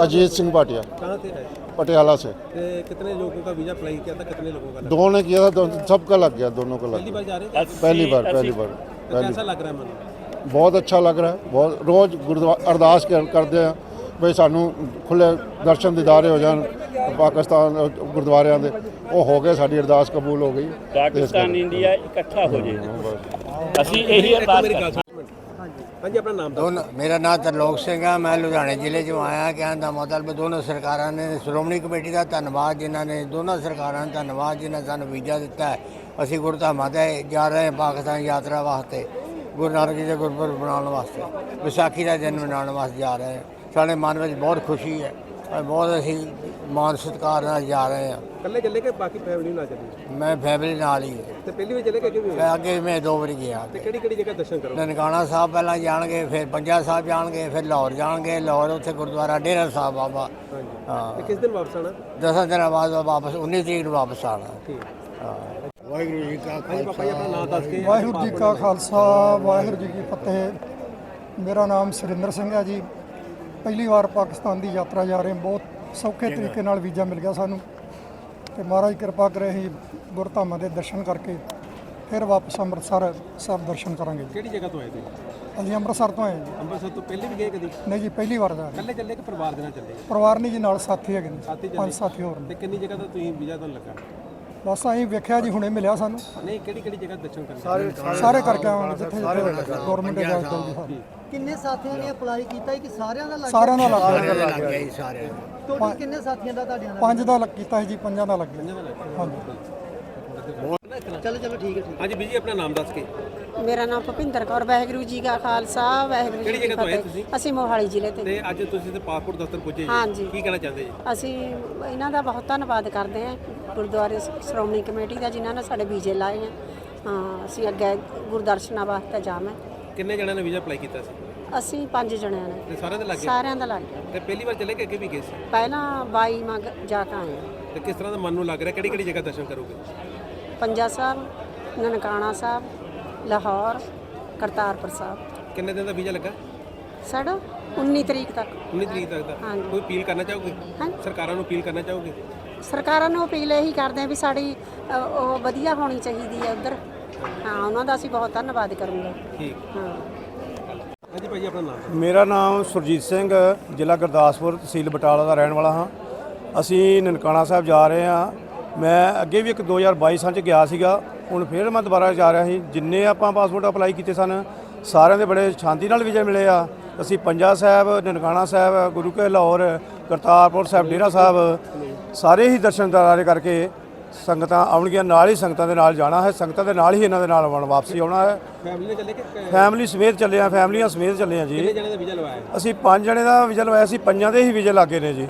अजीत सिंह भाटिया कहाँ से है पटियाला से ते कितने लोगों का वीजा अप्लाई किया था कितने लोगों का लगा? दो ने किया था दो, सबका लग गया दोनों को लग पहली गया बार जा रहे हैं पहली बार पहली बार तो पहली कैसा लग रहा है मन ਬਹੁਤ ਅੱਛਾ ਲੱਗ ਰਿਹਾ ਹੈ। ਬਹੁਤ ਰੋਜ਼ ਗੁਰਦੁਆਰਾ ਅਰਦਾਸ ਕਰ- ਕਰਦੇ ਆ ਵੀ ਸਾਨੂੰ ਖੁੱਲੇ ਦਰਸ਼ਨ ਦੀਦਾਰੇ ਹੋ ਜਾਣ ਪਾਕਿਸਤਾਨ ਅ, ਗੁਰਦੁਆਰਿਆਂ ਦੇ ਉਹ ਹੋ ਗਏ ਸਾਡੀ ਅਰਦਾਸ ਕਬੂਲ ਹੋ ਗਈ ਪਾਕਿਸਤਾਨ ਇੰਡੀਆ ਇਕੱਠਾ ਹੋ ਜੇ ਅਸੀਂ ਇਹੀ ਅਰਦਾਸ मेरी ਕਰਦੇ गल ਹਾਂਜੀ, ਆਪਣਾ ਨਾਮ ਦੱਸੋ ਦੋਨੋਂ ਮੇਰਾ ਨਾਮ ਤਰਲੋਕ ਸਿੰਘ ਆ, ਮੈਂ ਲੁਧਿਆਣੇ ਜ਼ਿਲ੍ਹੇ 'ਚੋਂ ਆਇਆ, ਕਹਿਣ ਦਾ ਮਤਲਬ ਦੋਨੋਂ ਸਰਕਾਰਾਂ ਨੇ, ਸ਼੍ਰੋਮਣੀ ਕਮੇਟੀ ਦਾ ਧੰਨਵਾਦ, ਜਿਨ੍ਹਾਂ ਨੇ ਦੋਨੋਂ ਸਰਕਾਰਾਂ ਦਾ ਧੰਨਵਾਦ, ਜਿਨ੍ਹਾਂ ਸਾਨੂੰ ਵੀਜ਼ਾ ਦਿੱਤਾ ਹੈ। ਅਸੀਂ ਗੁਰਧਾਮਾਂ ਤੇ ਜਾ ਰਹੇ ਹਾਂ ਪਾਕਿਸਤਾਨ ਯਾਤਰਾ ਵਾਸਤੇ, ਗੁਰੂ ਨਾਨਕ ਜੀ ਦੇ ਗੁਰਪੁਰਬ ਮਨਾਉਣ ਵਾਸਤੇ, ਵਿਸਾਖੀ ਦਾ ਦਿਨ ਮਨਾਉਣ ਵਾਸਤੇ ਜਾ ਰਹੇ ਹਾਂ। ਸਾਡੇ ਮਨ ਵਿੱਚ ਬਹੁਤ ਖੁਸ਼ੀ ਹੈ। ਔਰ ਬਹੁਤ ਅਸੀਂ ਮਾਨ ਸਤਿਕਾਰ ਨਾਲ ਜਾ ਰਹੇ ਹਾਂ। ਇਕੱਲੇ ਚੱਲੇ ਕਿ ਬਾਕੀ ਫੈਮਿਲੀ ਨਾਲ ਚੱਲੇ? ਮੈਂ ਫੈਮਿਲੀ ਨਾਲ ਹੀ। ਤੇ ਪਹਿਲੀ ਵਾਰ ਚੱਲੇ ਕਿ ਕਿਵੇਂ ਮੈਂ ਅੱਗੇ ਮੈਂ ਦੋ ਵਾਰੀ ਗਿਆ। ਤੇ ਕਿਹੜੀ ਕਿਹੜੀ ਜਗ੍ਹਾ ਦਰਸ਼ਨ ਕਰੋ? ਨਨਕਾਣਾ ਸਾਹਿਬ ਪਹਿਲਾਂ ਜਾਣਗੇ ਫਿਰ ਪੰਜਾ ਸਾਹਿਬ ਜਾਣਗੇ ਫਿਰ ਲਾਹੌਰ ਜਾਣਗੇ। ਲਾਹੌਰ ਉੱਥੇ ਗੁਰਦੁਆਰਾ ਡੇਰਾ ਸਾਹਿਬ ਬਾਬਾ। ਹਾਂਜੀ। ਹਾਂ। ਤੇ ਕਿਸ ਦਿਨ ਵਾਪਸ ਆਣਾ ਦਸਾਂ ਦਿਨਾਂ ਬਾਅਦ ਵਾਪਸ 19 ਤਰੀਕ ਨੂੰ ਵਾਪਸ ਆਣਾ ਠੀਕ। ਹਾਂ। ਵਾਹਿਗੁਰੂ ਜੀ ਕਾ ਵਾਹਿਗੁਰੂ ਜੀ ਕਾ ਖਾਲਸਾ ਵਾਹਿਗੁਰੂ ਜੀ ਕੀ ਫਤਿਹ। ਮੇਰਾ ਨਾਮ ਸੁਰਿੰਦਰ ਸਿੰਘ ਹੈ ਜੀ। ਪਹਿਲੀ ਵਾਰ ਪਾਕਿਸਤਾਨ ਦੀ ਯਾਤਰਾ ਜਾ ਰਹੇ ਬਹੁਤ ਸੌਖੇ ਤਰੀਕੇ ਨਾਲ ਵੀਜ਼ਾ ਮਿਲ ਗਿਆ ਸਾਨੂੰ। ਤੇ ਮਹਾਰਾਜ ਕਿਰਪਾ ਕਰੇ ਹੀ ਗੁਰਧਾਮਾਂ ਦੇ ਦਰਸ਼ਨ ਕਰਕੇ ਫਿਰ ਵਾਪਸ ਅੰਮ੍ਰਿਤਸਰ ਸਭ ਦਰਸ਼ਨ ਕਰਾਂਗੇ ਕਿਹੜੀ ਜਗ੍ਹਾ ਤੋਂ ਆਏ ਤੁਸੀਂ? ਅਸੀਂ ਅੰਮ੍ਰਿਤਸਰ ਤੋਂ ਆਏ ਜੀ। ਅੰਮ੍ਰਿਤਸਰ ਤੋਂ ਪਹਿਲੇ ਵੀ ਗਏ ਕਦੀ? ਨਹੀਂ ਜੀ ਪਹਿਲੀ ਵਾਰ ਜਾ ਇਕੱਲੇ ਚੱਲੇ ਕਿ ਪਰਿਵਾਰ ਦੇ ਨਾਲ ਚੱਲੇ? ਪਰਿਵਾਰ ਨਹੀਂ ਜੀ ਨਾਲ ਸਾਥੀ ਹੈਗੇ ਨੇ। ਪੰਜ ਸਾਥੀ ਹੋਰ ਨੇ। ਤੇ ਕਿੰਨੀ ਜਗ੍ਹਾ ਤੋਂ ਤੁਸੀਂ ਵੀਜ਼ਾ ਤੁਹਾਨੂੰ ਲੱਗਾ? ਬਸ ਅਸੀਂ ਵੇਖਿਆ ਜੀ ਹੁਣੇ ਮਿਲਿਆ ਸਾਨੂੰ। ਨਹੀਂ ਕਿਹੜੀ ਕਿਹੜੀ ਜਗ੍ਹਾ ਦਰਸ਼ਨ ਕਰਨੇ? ਸਾਰੇ ਕਰਕੇ ਆਵਾਂਗੇ ਜਿੱਥੇ ਗਵਰਨਮੈਂਟ ਇਜਾਜ਼ਤ ਦੇਊਗੀ ਸਾਨੂੰ ਕਿੰਨੇ ਸਾਥੀਆਂ ਨੇ ਅਪਲਾਈ ਕੀਤਾ ਕਿ ਸਾਰਿਆਂ ਦਾ ਲੱਗ ਸਾਰਿਆਂ ਦਾ ਲੱਗ ਗਿਆ। ਸਾਰੇ ਲੱਗ ਗਿਆ ਜੀ ਸਾਰਿਆਂ ਨੂੰ ਟੋਟਲ ਕਿੰਨੇ ਸਾਥੀਆਂ ਦਾ ਤੁਹਾਡਿਆਂ ਦਾ ਪੰਜ ਦਾ ਲੱਗ ਕੀਤਾ ਸੀ ਜੀ ਪੰਜਾਂ ਦਾ ਲੱਗ ਗਿਆ। ਹਾਂਜੀ। ਚਲੋ ਚਲੋ ਠੀਕ ਹੈ ਠੀਕ ਹਾਂਜੀ ਬੀਜੀ ਆਪਣਾ ਨਾਮ ਦੱਸ ਕੇ। ਮੇਰਾ ਨਾਮ ਭੁਪਿੰਦਰ ਕੌਰ ਵਾਹਿਗੁਰੂ ਜੀ ਕਾ ਖਾਲਸਾ ਵਾਹਿਗੁਰੂ ਜੀ ਕਿਹੜੀ ਕੀ ਜਗ੍ਹਾ ਤੋਂ ਆਏ ਫਤਿਹ। ਤੁਸੀਂ? ਅਸੀਂ ਮੋਹਾਲੀ ਜ਼ਿਲ੍ਹੇ ਤੇ। ਤੇ ਅੱਜ ਤੁਸੀਂ ਤੇ ਪਾਸਪੋਰਟ ਦਫ਼ਤਰ ਪੁੱਜੇ ਹਾਂਜੀ। ਕੀ ਕਹਿਣਾ ਚਾਹੁੰਦੇ ਜੀ? ਅਸੀਂ ਇਹਨਾਂ ਦਾ ਬਹੁਤ ਧੰਨਵਾਦ ਕਰਦੇ ਹਾਂ। ਗੁਰਦੁਆਰੇ ਸ਼੍ਰੋਮਣੀ ਕਮੇਟੀ ਦਾ ਜਿਨ੍ਹਾਂ ਨੇ ਸਾਡੇ ਵੀਜ਼ੇ ਲਾਏ ਹਾਂ ਅਸੀਂ ਅੱਗੇ ਗੁਰਦਰਸ਼ਨਾਂ ਵਾਸਤੇ ਜਾਵਾਂ ਕਿੰਨੇ ਜਣਿਆਂ ਨੇ ਵੀਜ਼ਾ ਅਪਲਾਈ ਕੀਤਾ ਸੀ? ਅਸੀਂ ਪੰਜ ਜਣਿਆਂ ਨੇ। ਤੇ ਸਾਰਿਆਂ ਦੇ ਲੱਗੇ ਸਾਰਿਆਂ ਦਾ ਲੱਗ ਗਿਆ ਤੇ ਪਹਿਲੀ ਵਾਰ ਚੱਲੇ ਕਿ ਅੱਗੇ ਵੀ ਗਏ ਸੀ? ਪਹਿਲਾਂ 22 ਮੰਗ ਜਾ ਕੇ ਆਏ ਹਾਂ। ਤੇ ਕਿਸ ਤਰ੍ਹਾਂ ਦਾ ਮਨ ਨੂੰ ਲੱਗ ਰਿਹਾ? ਕਿਹੜੀ ਕਿਹੜੀ ਜਗ੍ਹਾ ਦਰਸ਼ਨ ਕਰੋਗੇ? ਪੰਜਾ ਸਾਹਿਬ ਨਨਕਾਣਾ ਸਾਹਿਬ ਲਾਹੌਰ ਕਰਤਾਰਪੁਰ ਸਾਹਿਬ। ਕਿੰਨੇ ਦਿਨ ਦਾ ਵੀਜ਼ਾ ਲੱਗਾ? ਸਾਡਾ 19 ਤਰੀਕ ਤੱਕ। 19 ਤਰੀਕ ਤੱਕ ਦਾ। ਹਾਂਜੀ। ਕੋਈ ਅਪੀਲ ਕਰਨਾ ਚਾਹੋਗੇ? ਹਾਂ? ਸਰਕਾਰਾਂ ਨੂੰ ਅਪੀਲ ਕਰਨਾ ਚਾਹੋਗੇ? ਸਰਕਾਰਾਂ ਨੂੰ ਅਪੀਲ ਇਹੀ ਕਰਦੇ ਆ ਵੀ ਸਾਡੀ ਅ, ਉਹ ਵਧੀਆ ਹੋਣੀ ਚਾਹੀਦੀ ਹੈ ਉਧਰ। ਹਾਂ ਉਹਨਾਂ ਦਾ ਅਸੀਂ ਬਹੁਤ ਧੰਨਵਾਦ ਕਰੂੰਗੇ। ਠੀਕ। ਹਾਂ। ਹਾਂਜੀ ਭਾਜੀ ਆਪਣਾ ਨਾਮ? ਮੇਰਾ ਨਾਮ ਸੁਰਜੀਤ ਸਿੰਘ ਜ਼ਿਲ੍ਹਾ ਗੁਰਦਾਸਪੁਰ ਤਹਿਸੀਲ ਬਟਾਲਾ ਦਾ ਰਹਿਣ ਵਾਲਾ ਹਾਂ। ਅਸੀਂ ਨਨਕਾਣਾ ਸਾਹਿਬ ਜਾ ਰਹੇ ਹਾਂ। ਮੈਂ ਅੱਗੇ ਵੀ ਇੱਕ 2022 ਸਾਲ ਚ ਗਿਆ ਸੀਗਾ ਹੁਣ ਫਿਰ ਮੈਂ ਦੁਬਾਰਾ ਜਾ ਰਿਹਾ ਸੀ। ਜਿੰਨੇ ਆਪਾਂ ਪਾਸਪੋਰਟ ਅਪਲਾਈ ਕੀਤੇ ਸਨ ਸਾਰਿਆਂ ਦੇ ਬੜੇ ਸ਼ਾਂਤੀ ਨਾਲ ਵੀਜ਼ੇ ਮਿਲੇ ਆ। ਅਸੀਂ ਪੰਜਾ ਸਾਹਿਬ ਨਨਕਾਣਾ ਸਾਹਿਬ ਗੁਰੂ ਕੇ ਲਾਹੌਰ ਕਰਤਾਰਪੁਰ ਸਾਹਿਬ ਡੇਰਾ ਸਾਹਿਬ ਸਾਰੇ ਹੀ ਦਰਸ਼ਨ ਦਰਾਰੇ ਕਰਕੇ ਸੰਗਤਾਂ ਆਉਣਗੀਆਂ ਨਾਲ ਹੀ ਸੰਗਤਾਂ ਦੇ ਨਾਲ ਜਾਣਾ ਹੈ ਸੰਗਤਾਂ ਦੇ ਨਾਲ ਹੀ ਇਹਨਾਂ ਦੇ ਨਾਲ ਆਉਣ ਵਾਪਸੀ ਆਉਣਾ ਹੈ। ਫੈਮਿਲੀ ਨੇ ਚੱਲੇ ਕਿ ਕਿ- ਫੈਮਿਲੀ ਸਮੇਤ ਚੱਲੇ ਆ ਫੈਮਲੀਆਂ ਸਮੇਤ ਚੱਲੇ ਆ ਜੀ। ਕਿੰਨੇ ਜਣਿਆਂ ਦਾ ਵੀਜ਼ਾ ਲਵਾਇਆ ਹੈ? ਅਸੀਂ ਪੰਜ ਜਣੇ ਦਾ ਵੀਜ਼ਾ ਲਵਾਇਆ ਸੀ ਪੰਜਾਂ ਦੇ ਹੀ ਵੀਜ਼ੇ ਲੱਗੇ ਨੇ ਜੀ।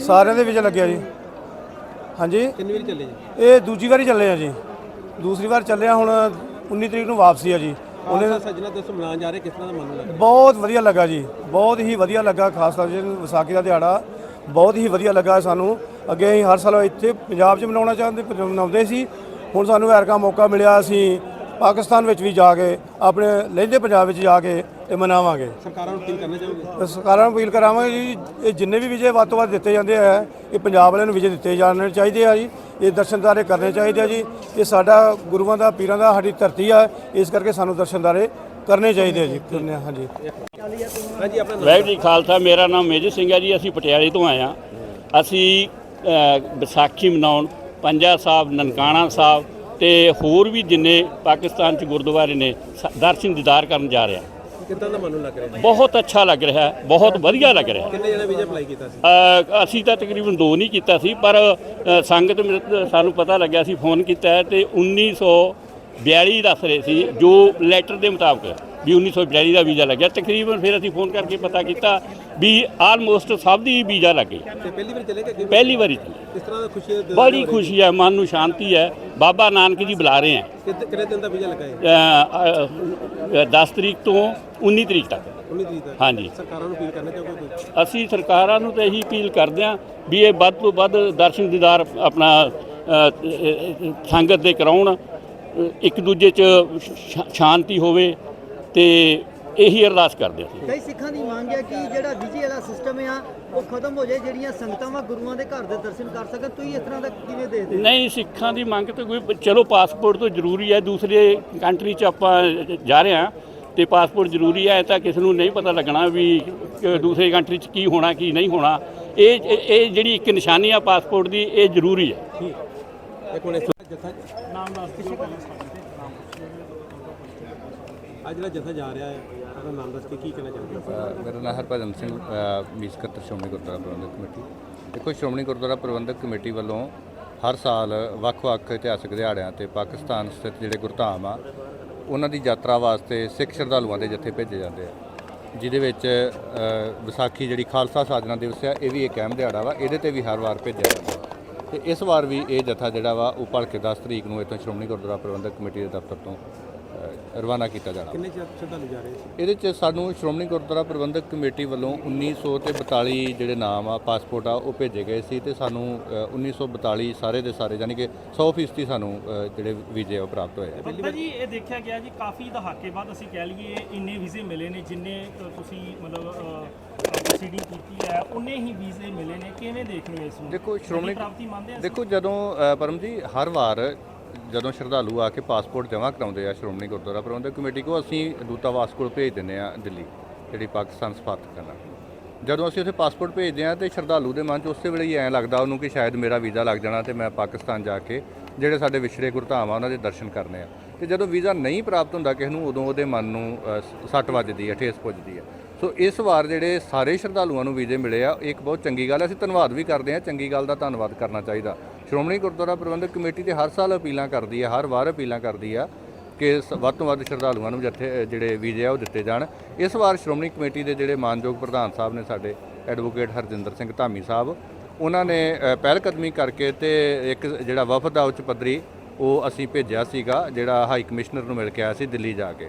ਸਾਰਿਆਂ ਦੇ ਵੀਜ਼ੇ ਲੱਗਿਆ ਜੀ। ਹਾਂਜੀ? ਕਿੰਨੀ ਵਾਰੀ ਚੱਲੇ ਜੀ? ਇਹ ਦੂਜੀ ਵਾਰੀ ਚੱਲੇ ਆ ਜੀ। ਦੂਸਰੀ ਵਾਰ ਚੱਲੇ ਆ ਹੁਣ 19 ਤਰੀਕ ਨੂੰ ਵਾਪਸੀ ਆ ਜੀ। ਉਹਨੇ ਸੱਜਣਾ ਦੱਸੋ ਮਨਾਉਣ ਜਾ ਰਹੇ ਕਿਸ ਤਰ੍ਹਾਂ ਦਾ ਮਨ ਲੱਗ? ਰਿਹਾ ਬਹੁਤ ਵਧੀਆ ਲੱਗਾ ਜੀ। ਬਹੁਤ ਹੀ ਵਧੀਆ ਲੱਗਾ ਖਾਸ ਤੌਰ ਤੇ ਵਿਸਾਖੀ ਦਾ ਦਿਹਾੜਾ। ਬਹੁਤ ਹੀ ਵਧੀਆ ਲੱਗਾ ਸਾਨੂੰ। ਅੱਗੇ ਅਸੀਂ ਹਰ ਸਾਲ ਇੱਥੇ ਪੰਜਾਬ 'ਚ ਮਨਾਉਣਾ ਚਾਹੁੰਦੇ ਮਨਾਉਂਦੇ ਸੀ। ਹੁਣ ਸਾਨੂੰ ਐਰਕਾ ਮੌਕਾ ਮਿਲਿਆ ਅਸੀਂ ਪਾਕਿਸਤਾਨ ਵਿੱਚ ਵੀ ਜਾ ਕੇ ਆਪਣੇ ਲਹਿੰਦੇ ਪੰਜਾਬ ਵਿੱਚ ਜਾ ਕੇ ਤੇ ਮਨਾਵਾਂਗੇ। ਸਰਕਾਰਾਂ ਨੂੰ ਅਪੀਲ ਕਰਨਾ ਚਾਹੋਗੇ? ਸਰਕਾਰਾਂ ਨੂੰ ਅਪੀਲ ਕਰਾਵਾਂਗੇ ਜੀ ਇਹ ਜਿੰਨੇ ਵੀ ਵਿਜੇ ਵੱਧ ਤੋਂ ਵੱਧ ਦਿੱਤੇ ਜਾਂਦੇ ਆ ਇਹ ਪੰਜਾਬ ਵਾਲਿਆਂ ਨੂੰ ਵਿਜੇ ਦਿੱਤੇ ਜਾਣੇ ਚਾਹੀਦੇ ਆ ਜੀ। ਇਹ ਦਰਸ਼ਨਦਾਰੇ ਕਰਨੇ ਚਾਹੀਦੇ ਆ ਜੀ। ਇਹ ਸਾਡਾ ਗੁਰੂਆਂ ਦਾ ਪੀਰਾਂ ਦਾ ਸਾਡੀ ਧਰਤੀ ਆ। ਇਸ ਕਰਕੇ ਸਾਨੂੰ ਦਰਸ਼ਨਦਾਰੇ ਕਰਨੇ ਚਾਹੀਦੇ ਆ ਜੀ ਕਰਨੇ ਆ, ਹਾਂਜੀ। ਵਾਹਿਗੁਰੂ ਜੀ ਖਾਲਸਾ ਮੇਰਾ ਨਾਮ ਮੇਜਰ ਸਿੰਘ ਹੈ ਜੀ ਅਸੀਂ ਪਟਿਆਲੇ ਤੋਂ ਆਏ ਹਾਂ। ਅਸੀਂ ਅ, ਵਿਸਾਖੀ ਮਨਾਉਣ ਪੰਜਾ ਸਾਹਿਬ ਨਨਕਾਣਾ ਸਾਹਿਬ ਤੇ ਹੋਰ ਵੀ ਜਿੰਨੇ ਪਾਕਿਸਤਾਨ ਚ ਗੁਰਦੁਆਰੇ ਨੇ ਸ- ਦਰਸ਼ਨ ਦੀਦਾਰ ਕਰਨ ਜਾ ਰਹੇ ਹਾਂ। ਕਿੱਦਾਂ ਦਾ ਮਨ ਨੂੰ ਲੱਗ ਰਿਹਾ ਬਹੁਤ ਅੱਛਾ ਲੱਗ ਰਿਹਾ ਹੈ ਬਹੁਤ ਵਧੀਆ ਲੱਗ ਰਿਹਾ। ਹੈ ਕਿੰਨੇ ਜਣੇ ਵੀਜ਼ਾ ਅਪਲਾਈ ਕੀਤਾ ਸੀ? ਅ, ਅਸੀਂ ਤਾਂ ਤਕਰੀਬਨ ਦੋ ਨਹੀਂ ਕੀਤਾ ਸੀ ਪਰ ਅ, ਸੰਗਤ ਮੇਰੇ- ਸਾਨੂੰ ਪਤਾ ਲੱਗਿਆ ਸੀ ਫੋਨ ਕੀਤਾ ਹੈ ਤੇ 1942 ਦੱਸ ਰਹੇ ਸੀ ਜੋ ਲੈਟਰ ਦੇ ਮੁਤਾਬਕ ਵੀ 1942 ਦਾ ਵੀਜ਼ਾ ਲੱਗਿਆ। ਤਕਰੀਬਨ ਫਿਰ ਅਸੀਂ ਫੋਨ ਕਰਕੇ ਪਤਾ ਕੀਤਾ ਵੀ ਆਲਮੋਸਟ ਸਭ ਦੀ ਵੀਜ਼ਾ ਲੱਗ ਗਈ। ਪਹਿਲੀ ਵਾਰ ਚੱਲੇ ਵੀ? ਪਹਿਲੀ ਵਾਰੀ ਚੱਲੀ। ਕਿਸ ਤਰ੍ਹਾਂ ਦਾ ਖੁਸ਼ੀ ਹੈ ਬੜੀ ਖੁਸ਼ੀ ਹੈ ਮਨ ਨੂੰ ਸ਼ਾਂਤੀ ਹੈ। ਬਾਬਾ ਨਾਨਕ ਜੀ ਬੁਲਾ ਰਹੇ ਹੈ। ਕਿੰਨੇ ਕਿੰਨੇ ਦਿਨ ਦਾ ਵੀਜ਼ਾ ਲੱਗਾ ਹੈ? 10 ਤਰੀਕ ਤੋਂ 19 ਤਰੀਕ ਤੱਕ। 19 ਤਰੀਕ ਤੱਕ? ਹਾਂਜੀ। ਸਰਕਾਰਾਂ ਨੂੰ ਅਪੀਲ ਕਰਨਾ ਚਾਹੋਗੇ ਕੋਈ? ਅਸੀਂ ਸਰਕਾਰਾਂ ਨੂੰ ਤਾਂ ਇਹੀ ਅਪੀਲ ਕਰਦੇ ਹਾਂ ਵੀ ਇਹ ਵੱਧ ਤੋਂ ਵੱਧ ਦਰਸ਼ਨ ਦੀਦਾਰ ਆਪਣਾ ਸੰਗਤ ਦੇ ਕਰਾਉਣ। ਇੱਕ ਦੂਜੇ 'ਚ ਸ਼- ਸ਼ਾਂਤੀ ਹੋਵੇ ਤੇ ਇਹੀ ਅਰਦਾਸ ਕਰਦੇ ਹਾਂ। ਕਈ ਸਿੱਖਾਂ ਦੀ ਮੰਗ ਹੈ ਕਿ ਜਿਹੜਾ ਵਿਜੇ ਵਾਲਾ ਸਿਸਟਮ ਆ ਉਹ ਖਤਮ ਹੋ ਜਾਏ ਜਿਹੜੀਆਂ ਸੰਗਤਾਂ ਵਾ ਗੁਰੂਆਂ ਦੇ ਘਰ ਦੇ ਦਰਸ਼ਨ ਕਰ ਸਕਣ। ਤੁਸੀਂ ਇਸ ਤਰ੍ਹਾਂ ਦਾ ਕਿਵੇਂ ਦੇਖਦੇ? ਨਹੀਂ ਸਿੱਖਾਂ ਦੀ ਮੰਗ ਤਾਂ ਕੋਈ ਚਲੋ ਪਾਸਪੋਰਟ ਤਾਂ ਜ਼ਰੂਰੀ ਹੈ ਦੂਸਰੇ ਕੰਟਰੀ 'ਚ ਆਪਾਂ ਜਾ ਰਹੇ ਹਾਂ ਤੇ ਪਾਸਪੋਰਟ ਜ਼ਰੂਰੀ ਹੈ ਤਾਂ ਕਿਸੇ ਨੂੰ ਨਹੀਂ ਪਤਾ ਲੱਗਣਾ ਵੀ ਦੂਸਰੇ ਕੰਟਰੀ 'ਚ ਕੀ ਹੋਣਾ ਕੀ ਨਹੀਂ ਹੋਣਾ। ਇਹ ਇਹ ਇਹ ਜਿਹੜੀ ਇੱਕ ਨਿਸ਼ਾਨੀ ਆ ਪਾਸਪੋਰਟ ਦੀ ਇਹ ਜ਼ਰੂਰੀ ਹੈ। ਅੱਜ ਜਿਹੜਾ ਜਥਾ ਜਾ ਰਿਹਾ ਹੈ ਉਹਦਾ ਨਾਮ ਦੱਸ ਕੇ ਕੀ ਕਹਿਣਾ ਚਾਹੁੰਦੇ ਹੋ? ਅ, ਮੇਰਾ ਨਾਮ ਹਰਭਜਨ ਸਿੰਘ ਸਕੱਤਰ ਸ਼੍ਰੋਮਣੀ ਗੁਰਦੁਆਰਾ ਪ੍ਰਬੰਧਕ ਕਮੇਟੀ। ਦੇਖੋ ਸ਼੍ਰੋਮਣੀ ਗੁਰਦੁਆਰਾ ਪ੍ਰਬੰਧਕ ਕਮੇਟੀ ਵੱਲੋਂ ਹਰ ਸਾਲ ਵੱਖ-ਵੱਖ ਇਤਿਹਾਸਕ ਦਿਹਾੜਿਆਂ ਤੇ ਪਾਕਿਸਤਾਨ ਸਥਿਤ ਜਿਹੜੇ ਗੁਰਧਾਮ ਆ ਉਹਨਾਂ ਦੀ ਯਾਤਰਾ ਵਾਸਤੇ ਸਿੱਖ ਸ਼ਰਧਾਲੂਆਂ ਦੇ ਜਥੇ ਭੇਜੇ ਜਾਂਦੇ ਆ। ਜਿਹਦੇ ਵਿੱਚ ਅ, ਵਿਸਾਖੀ ਜਿਹੜੀ ਖਾਲਸਾ ਸਾਜਨਾ ਦਿਵਸ ਆ ਇਹ ਵੀ ਇੱਕ ਅਹਿਮ ਦਿਹਾੜਾ ਵਾ ਇਹਦੇ ਤੇ ਵੀ ਹਰ ਵਾਰ ਭੇਜਿਆ ਜਾਂਦਾ। ਤੇ ਇਸ ਵਾਰ ਵੀ ਇਹ ਜਥਾ ਜਿਹੜਾ ਵਾ ਉਹ ਭਲਕੇ 10 ਤਰੀਕ ਨੂੰ ਇੱਥੋਂ ਸ਼੍ਰੋਮਣੀ ਗੁਰਦੁਆਰਾ ਪ੍ਰਬੰਧਕ ਕਮੇਟੀ ਦੇ ਦਫ਼ਤਰ ਤੋਂ ਰਵਾਨਾ ਕੀਤਾ ਜਾਣਾ ਕਿੰਨੇ ਚਿਰ ਸ਼ਰਧਾਲੂ ਜਾ ਰਹੇ ਸੀ? ਇਹਦੇ ਚ ਸਾਨੂੰ ਸ਼੍ਰੋਮਣੀ ਗੁਰਦੁਆਰਾ ਪ੍ਰਬੰਧਕ ਕਮੇਟੀ ਵੱਲੋਂ 1900 ਤੇ 42 ਜਿਹੜੇ ਨਾਮ ਆ ਪਾਸਪੋਰਟ ਆ ਉਹ ਭੇਜੇ ਗਏ ਸੀ ਤੇ ਸਾਨੂੰ ਅ, 1942 ਸਾਰੇ ਦੇ ਸਾਰੇ ਯਾਨੀ ਕਿ 100% ਸਾਨੂੰ ਜਿਹੜੇ ਵੀਜ਼ੇ ਆ ਉਹ ਪ੍ਰਾਪਤ ਹੋਏ ਆ। ਬੱਬਾ ਜੀ ਇਹ ਦੇਖਿਆ ਗਿਆ ਜੀ ਕਾਫੀ ਦਹਾਕੇ ਬਾਅਦ ਅਸੀਂ ਕਹਿ ਲਈਏ ਇੰਨੇ ਵੀਜ਼ੇ ਮਿਲੇ ਨੇ ਜਿੰਨੇ ਤੁਸੀਂ ਮਤਲਬ ਪ੍ਰੋਸੀਡਿੰਗ ਕੀਤੀ ਹੈ ਉਨੇ ਹੀ ਵੀਜ਼ੇ ਮਿਲੇ ਨੇ। ਕਿਵੇਂ ਦੇਖ ਰਹੇ ਹੋ ਇਸ ਨੂੰ? ਦੇਖੋ ਸ਼੍ਰੋਮਣੀ ਪ੍ਰਾਪਤੀ ਮੰਨਦੇ ਆ ਦੇਖੋ ਜਦੋਂ ਪਰਮ ਜੀ ਹਰ ਵਾਰ ਜਦੋਂ ਸ਼ਰਧਾਲੂ ਆ ਕੇ ਪਾਸਪੋਰਟ ਜਮ੍ਹਾਂ ਕਰਾਉਂਦੇ ਆ ਸ਼੍ਰੋਮਣੀ ਗੁਰਦੁਆਰਾ ਪ੍ਰਬੰਧਕ ਕਮੇਟੀ ਕੋ ਅਸੀਂ ਦੂਤਾਵਾਸ ਕੋਲ ਭੇਜ ਦਿੰਦੇ ਆ ਦਿੱਲੀ ਜਿਹੜੀ ਪਾਕਿਸਤਾਨ ਸਫਾਰਤ ਕਰਨਾ ਜਦੋਂ ਅਸੀਂ ਉੱਥੇ ਪਾਸਪੋਰਟ ਭੇਜਦੇ ਆ ਤੇ ਸ਼ਰਧਾਲੂ ਦੇ ਮਨ 'ਚ ਉਸੇ ਵੇਲੇ ਹੀ ਐਂ ਲੱਗਦਾ ਉਹਨੂੰ ਕਿ ਸ਼ਾਇਦ ਮੇਰਾ ਵੀਜ਼ਾ ਲੱਗ ਜਾਣਾ ਤੇ ਮੈਂ ਪਾਕਿਸਤਾਨ ਜਾ ਕੇ ਜਿਹੜੇ ਸਾਡੇ ਵਿਛੜੇ ਗੁਰਧਾਮ ਆ ਉਹਨਾਂ ਦੇ ਦਰਸ਼ਨ ਕਰਨੇ ਆ। ਤੇ ਜਦੋਂ ਵੀਜ਼ਾ ਨਹੀਂ ਪ੍ਰਾਪਤ ਹੁੰਦਾ ਕਿਸੇ ਨੂੰ ਉਦੋਂ ਉਹਦੇ ਮਨ ਨੂੰ ਸੱਟ ਵੱਜਦੀ ਹੈ ਠੇਸ ਪੁੱਜਦੀ ਹੈ। ਸੋ ਇਸ ਵਾਰ ਜਿਹੜੇ ਸਾਰੇ ਸ਼ਰਧਾਲੂਆਂ ਨੂੰ ਵੀਜ਼ੇ ਮਿਲੇ ਆ ਇੱਕ ਬਹੁਤ ਚੰਗੀ ਗੱਲ ਹੈ ਅਸੀਂ ਧੰਨਵਾਦ ਵੀ ਕਰਦੇ ਹਾਂ। ਚੰਗੀ ਗੱਲ ਦਾ ਧੰਨਵਾਦ ਕਰਨਾ ਚਾਹੀਦਾ। ਸ਼੍ਰੋਮਣੀ ਗੁਰਦੁਆਰਾ ਪ੍ਰਬੰਧਕ ਕਮੇਟੀ ਤੇ ਹਰ ਸਾਲ ਅਪੀਲਾਂ ਕਰਦੀ ਹੈ ਹਰ ਵਾਰ ਅਪੀਲਾਂ ਕਰਦੀ ਆ ਕਿ ਸ- ਵੱਧ ਤੋਂ ਵੱਧ ਸ਼ਰਧਾਲੂਆਂ ਨੂੰ ਜਿੱਥੇ ਜਿਹੜੇ ਵੀਜ਼ੇ ਆ ਉਹ ਦਿੱਤੇ ਜਾਣ। ਇਸ ਵਾਰ ਸ਼੍ਰੋਮਣੀ ਕਮੇਟੀ ਦੇ ਜਿਹੜੇ ਮਾਨਯੋਗ ਪ੍ਰਧਾਨ ਸਾਹਿਬ ਨੇ ਸਾਡੇ ਐਡਵੋਕੇਟ ਹਰਜਿੰਦਰ ਸਿੰਘ ਧਾਮੀ ਸਾਹਿਬ ਉਹਨਾਂ ਨੇ ਅ, ਪਹਿਲ ਕਦਮੀ ਕਰਕੇ ਤੇ ਇੱਕ ਜਿਹੜਾ ਵਫਦ ਆ ਉੱਚ ਪੱਧਰੀ ਉਹ ਅਸੀਂ ਭੇਜਿਆ ਸੀਗਾ ਜਿਹੜਾ ਹਾਈ ਕਮਿਸ਼ਨਰ ਨੂੰ ਮਿਲ ਕੇ ਆਇਆ ਸੀ ਦਿੱਲੀ ਜਾ ਕੇ।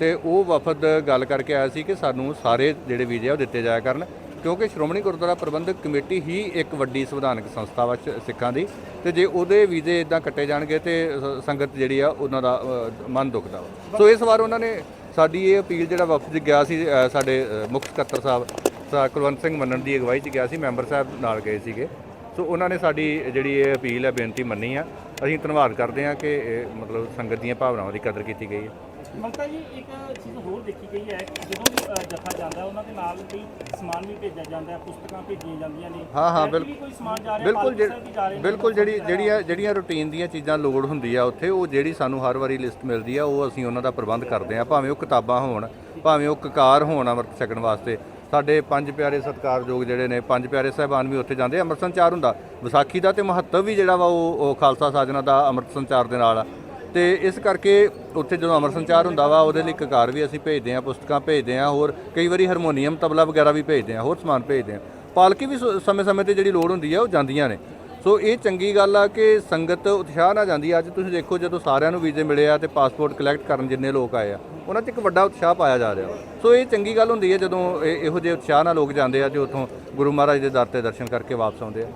ਤੇ ਉਹ ਵਫਦ ਗੱਲ ਕਰਕੇ ਆਇਆ ਸੀ ਕਿ ਸਾਨੂੰ ਸਾਰੇ ਜਿਹੜੇ ਵੀਜ਼ੇ ਆ ਉਹ ਦਿੱਤੇ ਜਾਇਆ ਕਰਨ ਕਿਉਂਕਿ ਸ਼੍ਰੋਮਣੀ ਗੁਰਦੁਆਰਾ ਪ੍ਰਬੰਧਕ ਕਮੇਟੀ ਹੀ ਇੱਕ ਵੱਡੀ ਸੰਵਿਧਾਨਕ ਸੰਸਥਾ ਵਾ ਸ- ਸਿੱਖਾਂ ਦੀ ਤੇ ਜੇ ਉਹਦੇ ਵੀਜ਼ੇ ਇਦਾਂ ਕੱਟੇ ਜਾਣਗੇ ਤੇ ਸ- ਸੰਗਤ ਜਿਹੜੀ ਆ ਉਹਨਾਂ ਦਾ ਅ, ਮਨ ਦੁਖਦਾ ਵਾ। ਸੋ ਇਸ ਵਾਰ ਉਹਨਾਂ ਨੇ ਸਾਡੀ ਇਹ ਅਪੀਲ ਜਿਹੜਾ ਵਫਦ ਗਿਆ ਸੀ ਸਾਡੇ ਮੁੱਖ ਸਕੱਤਰ ਸਾਹਿਬ ਸਾ ਕੁਲਵੰਤ ਸਿੰਘ ਮੰਨਣ ਦੀ ਅਗਵਾਈ 'ਚ ਗਿਆ ਸੀ ਮੈਂਬਰ ਸਾਹਿਬ ਨਾਲ ਗਏ ਸੀਗੇ। ਸੋ ਉਹਨਾਂ ਨੇ ਸਾਡੀ ਜਿਹੜੀ ਇਹ ਅਪੀਲ ਹੈ ਬੇਨਤੀ ਮੰਨੀ ਆ। ਅਸੀਂ ਧੰਨਵਾਦ ਕਰਦੇ ਹਾਂ ਕਿ ਇਹ ਮਤਲਬ ਸੰਗਤ ਦੀਆਂ ਭਾਵਨਾਵਾਂ ਦੀ ਕਦਰ ਕੀਤੀ ਗਈ ਹੈ। ਮਮਤਾ ਜੀ ਇੱਕ ਚੀਜ਼ ਹੋਰ ਦੇਖੀ ਗਈ ਹੈ ਕਿ ਜਦੋਂ ਅ, ਜਥਾ ਜਾਂਦਾ ਹੈ, ਉਹਨਾਂ ਦੇ ਨਾਲ ਕਈ ਸਮਾਨ ਵੀ ਭੇਜਿਆ ਜਾਂਦਾ ਹੈ ਪੁਸਤਕਾਂ ਭੇਜੀਆਂ ਜਾਂਦੀਆਂ ਨੇ। ਹਾਂ, ਹਾਂ, ਬਿਲਕੁਲ। ਵੀ ਕੋਈ ਸਮਾਨ ਜਾ ਰਿਹਾ ਬਿਲਕੁਲ ਪਾਲਕੀ ਸਾਹਿਬ ਵੀ ਜਾ ਰਹੇ ਜਿਹੜੀ ਨੇ, ਬਿਲਕੁਲ ਜਿਹੜੀ ਜਿਹੜੀਆਂ ਜਿਹੜੀਆਂ ਰੂਟੀਨ ਦੀਆਂ ਚੀਜ਼ਾਂ ਲੋੜ ਹੁੰਦੀ ਆ ਉੱਥੇ ਉਹ ਜਿਹੜੀ ਸਾਨੂੰ ਹਰ ਵਾਰੀ ਲਿਸਟ ਮਿਲਦੀ ਆ ਉਹ ਅਸੀਂ ਉਹਨਾਂ ਦਾ ਪ੍ਰਬੰਧ ਕਰਦੇ ਆ ਭਾਵੇਂ ਉਹ ਕਿਤਾਬਾਂ ਹੋਣ ਭਾਵੇਂ ਉਹ ਕਕਾਰ ਹੋਣ ਅੰਮ੍ਰਿਤ ਛਕਣ ਵਾਸਤੇ। ਸਾਡੇ ਪੰਜ ਪਿਆਰੇ ਸਤਿਕਾਰਯੋਗ ਜਿਹੜੇ ਨੇ ਪੰਜ ਪਿਆਰੇ ਸਾਹਿਬਾਨ ਵੀ ਉੱਥੇ ਜਾਂਦੇ ਅੰਮ੍ਰਿਤ ਸੰਚਾਰ ਹੁੰਦਾ। ਵਿਸਾਖੀ ਦਾ ਤੇ ਮਹੱਤਵ ਵੀ ਜਿਹੜਾ ਵਾ ਉਹ ਉਹ ਖਾਲਸਾ ਸਾਜਨਾ ਦਾ ਅੰਮ੍ਰਿਤ ਸੰਚਾਰ ਦੇ ਨਾਲ ਆ। ਤੇ ਇਸ ਕਰਕੇ ਉੱਥੇ ਜਦੋਂ ਅੰਮ੍ਰਿਤ ਸੰਚਾਰ ਹੁੰਦਾ ਵਾ, ਉਹਦੇ ਲਈ ਕਕਾਰ ਵੀ ਅਸੀਂ ਭੇਜਦੇ ਆ ਪੁਸਤਕਾਂ ਭੇਜਦੇ ਆ ਹੋਰ ਕਈ ਵਾਰੀ ਹਾਰਮੋਨੀਅਮ, ਤਬਲਾ ਵਗੈਰਾ ਵੀ ਭੇਜਦੇ ਆ ਹੋਰ ਸਮਾਨ ਭੇਜਦੇ ਆ ਪਾਲਕੀ ਵੀ ਸਮੇਂ-ਸਮੇਂ ਤੇ ਜਿਹੜੀ ਲੋੜ ਹੁੰਦੀ ਆ, ਉਹ ਜਾਂਦੀਆਂ ਨੇ। ਸੋ ਇਹ ਚੰਗੀ ਗੱਲ ਆ ਕਿ ਸੰਗਤ ਉਤਸ਼ਾਹ ਨਾਲ ਜਾਂਦੀ ਆ। ਅੱਜ ਤੁਸੀਂ ਦੇਖੋ, ਜਦੋਂ ਸਾਰਿਆਂ ਨੂੰ ਵੀਜ਼ੇ ਮਿਲੇ ਆ ਤੇ ਪਾਸਪੋਰਟ ਕਲੈਕਟ ਕਰਨ ਜਿੰਨੇ ਲੋਕ ਆਏ ਆ, ਉਹਨਾਂ 'ਚ ਇੱਕ ਵੱਡਾ ਉਤਸ਼ਾਹ ਪਾਇਆ ਜਾ ਰਿਹਾ। ਸੋ ਇਹ ਚੰਗੀ ਗੱਲ ਹੁੰਦੀ ਹੈ ਜਦੋਂ ਇਹ- ਇਹੋ ਜਿਹੇ ਉਤਸ਼ਾਹ ਨਾਲ ਲੋਕ ਜਾਂਦੇ ਆ ਤੇ ਉੱਥੋਂ ਗੁਰੂ ਮਹਾਰਾਜ ਦੇ ਦਰ ਤੇ ਦਰਸ਼ਨ ਕਰਕੇ ਵਾਪਸ ਆਉਂਦੇ ਆ।